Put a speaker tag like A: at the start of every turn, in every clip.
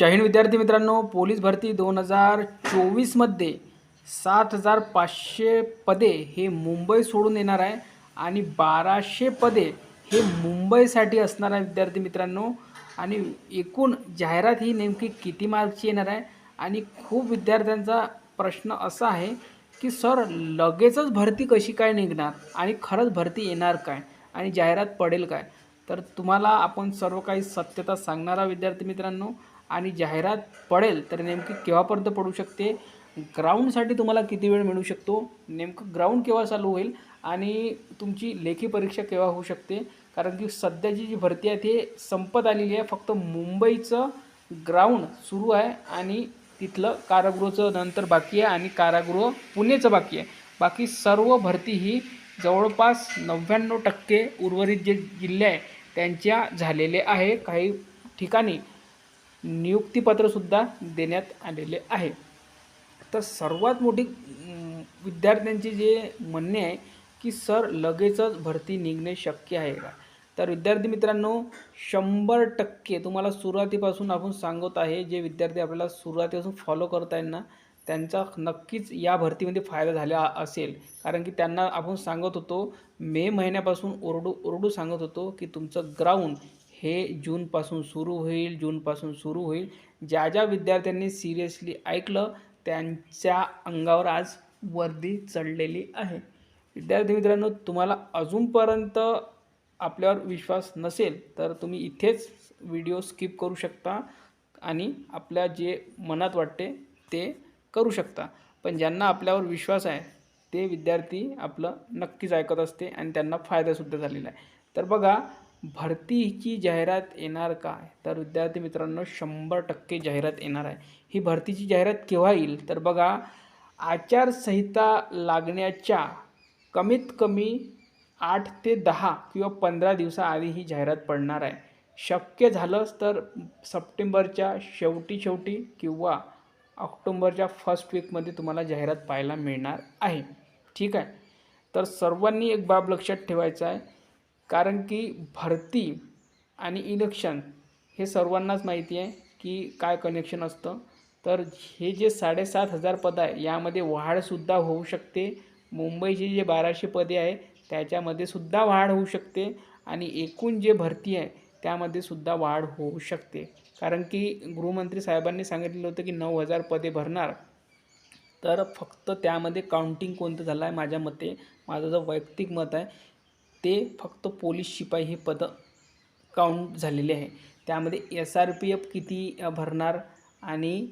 A: जय हिंद विद्यार्थी मित्रांनो पोलीस भरती दोन हजार चोवीसमध्ये सात हजार पाचशे पदे हे मुंबई सोडून येणार आहे आणि बाराशे पदे हे मुंबईसाठी असणार आहे विद्यार्थी मित्रांनो. आणि एकूण जाहिरात ही नेमकी किती मार्कची येणार आहे? आणि खूप विद्यार्थ्यांचा प्रश्न असा आहे की सर लगेचच भरती कशी काय निघणार? आणि खरंच भरती येणार काय? आणि जाहिरात पडेल काय? तर तुम्हाला आपण सर्व काही सत्यता सांगणारा विद्यार्थी मित्रांनो. आणि जाहिरात पडेल तर नेमकी केव्हापर्यंत पडू शकते? ग्राउंडसाठी तुम्हाला किती वेळ मिळू शकतो? नेमकं ग्राउंड केव्हा चालू होईल? आणि तुमची लेखी परीक्षा केव्हा होऊ शकते? कारण की सध्याची जी भरती आहे ती संपत आलेली आहे. फक्त मुंबईचं ग्राउंड सुरू आहे आणि तिथलं कारागृहाचं नंतर बाकी आहे आणि कारागृह पुणेचं बाकी आहे. बाकी सर्व भरती ही जवळपास नव्याण्णव टक्के उर्वरित जे जिल्हे आहे त्यांच्या झालेले आहे. काही ठिकाणी नियुक्तीपत्रसुद्धा देण्यात आलेले आहे. तर सर्वात मोठी विद्यार्थ्यांचे जे म्हणणे आहे की सर लगेचच भरती निघणे शक्य आहे का? तर विद्यार्थी मित्रांनो शंभर टक्के तुम्हाला सुरुवातीपासून आपण सांगत आहे जे विद्यार्थी आपल्याला सुरुवातीपासून फॉलो करत आहेत ना त्यांचा नक्कीच या भरतीमध्ये फायदा झाला असेल. कारण की त्यांना आपण सांगत होतो मे महिन्यापासून ओरडू ओरडू सांगत होतो की तुमचं ग्राउंड हे जूनपासून सुरू होईल जूनपासून सुरू होईल. ज्या ज्या विद्यार्थ्यांनी सिरियसली ऐकलं त्यांच्या अंगावर आज वर्दी चढलेली आहे. विद्यार्थी मित्रांनो तुम्हाला अजूनपर्यंत आपल्यावर विश्वास नसेल तर तुम्ही इथेच व्हिडिओ स्किप करू शकता आणि आपल्या जे मनात वाटते ते करू शकता. पण ज्यांना आपल्यावर विश्वास आहे ते विद्यार्थी आपलं नक्कीच ऐकत असते आणि त्यांना फायदासुद्धा झालेला आहे. तर बघा भरतीची जाहिरात येणार काय? तर विद्यार्थी मित्रांनो शंभर टक्के जाहिरात येणार आहे. ही भरतीची जाहिरात केव्हा येईल? तर बघा आचारसंहिता लागण्याच्या कमीत कमी आठ ते दहा किंवा पंधरा दिवसाआधी ही जाहिरात पडणार आहे. शक्य झालंच तर सप्टेंबरच्या शेवटी शेवटी किंवा ऑक्टोंबरच्या फर्स्ट वीकमध्ये तुम्हाला जाहिरात पाहायला मिळणार आहे. ठीक आहे? तर सर्वांनी एक बाब लक्षात ठेवायचा आहे. कारण की भरती आणि इलेक्शन हे सर्वांनाच माहिती आहे की काय कनेक्शन असतं. तर हे जे साडेसात हजार पद आहे यामध्ये वाढसुद्धा होऊ शकते. मुंबईची जे बाराशे पदे आहे त्याच्यामध्ये सुद्धा वाढ होऊ शकते आणि एकूण जे भरती आहे त्यामध्ये सुद्धा वाढ होऊ शकते. कारण की गृहमंत्री साहेबांनी सांगितलेलं होतं की नऊ हजार पदे भरणार. तर फक्त त्यामध्ये काउंटिंग कोणतं झालं आहे माझ्या मते? माझं जो वैयक्तिक मत आहे ते फक्त पोलीस शिपाई हे पदं काउंट झालेले आहे. त्यामध्ये एस आर पी एफ किती भरणार आणि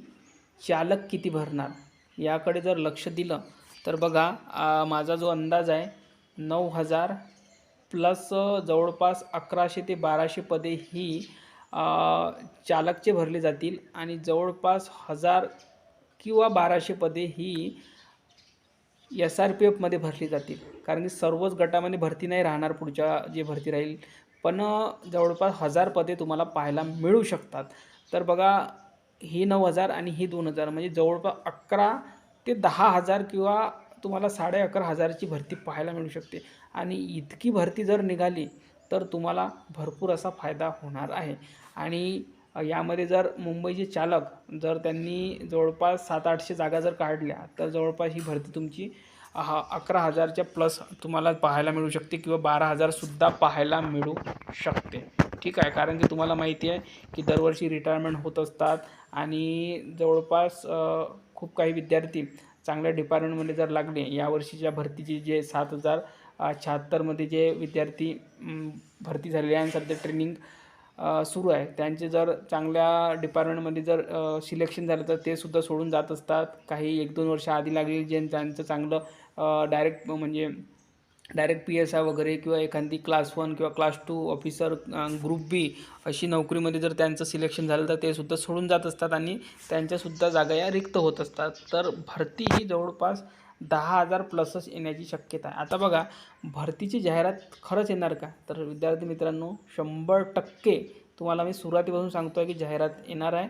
A: चालक किती भरणार याकडे जर लक्ष दिलं तर बघा माझा जो अंदाज आहे नऊ हजार प्लस जवळपास अकराशे ते बाराशे पदे ही चालकचे भरले जातील आणि जवळपास हजार किंवा बाराशे पदे ही एस आर पी एफमध्ये भरली जातील. कारण की सर्वच गटामध्ये भरती नाही राहणार पुढच्या जे भरती राहील. पण जवळपास हजार पदे तुम्हाला पाहायला मिळू शकतात. तर बघा ही नऊ हजार आणि ही दोन हजार म्हणजे जवळपास अकरा ते दहा हजार किंवा तुम्हाला साडे अकरा हजारची भरती पाहायला मिळू शकते. आणि इतकी भरती जर निघाली तर तुम्हाला भरपूर असा फायदा होणार आहे. आणि यामध्ये जर मुंबईचे चालक जर त्यांनी जवळपास सात आठशे जागा जर काढल्या तर जवळपास ही भरती तुमची हा अकरा हजारच्या प्लस तुम्हाला पाहायला मिळू शकते किंवा बारा हजारसुद्धा पाहायला मिळू शकते. ठीक आहे? कारण की तुम्हाला माहिती आहे की दरवर्षी रिटायरमेंट होत असतात आणि जवळपास खूप काही विद्यार्थी चांगल्या डिपार्टमेंटमध्ये जर लागले यावर्षीच्या भरतीचे जे सात हजार शहात्तरमध्ये जे विद्यार्थी भरती झालेले आहे आणि सध्या ट्रेनिंग सुरू आहे. त्यांचे जर चांगल्या डिपार्टमेंटमध्ये जर सिलेक्शन झालं तर ते सुद्धा सोडून जात असतात. काही एक दोन वर्ष आधी लागले जे त्यांचं चांगलं डायरेक्ट म्हणजे डायरेक्ट पी एस आय वगैरे किंवा एखादी क्लास वन किंवा class two officer group B अशी नोकरीमध्ये जर त्यांचं सिलेक्शन झालं तर ते सुद्धा सोडून जात असतात आणि त्यांच्यासुद्धा जागा या रिक्त होत असतात. तर भरती ही जवळपास दहा हजार प्लसच येण्याची शक्यता आहे. आता बघा भरतीची जाहिरात खरंच येणार का? तर विद्यार्थी मित्रांनो शंभर टक्के तुम्हाला मी सुरुवातीपासून सांगतो आहे की जाहिरात येणार आहे.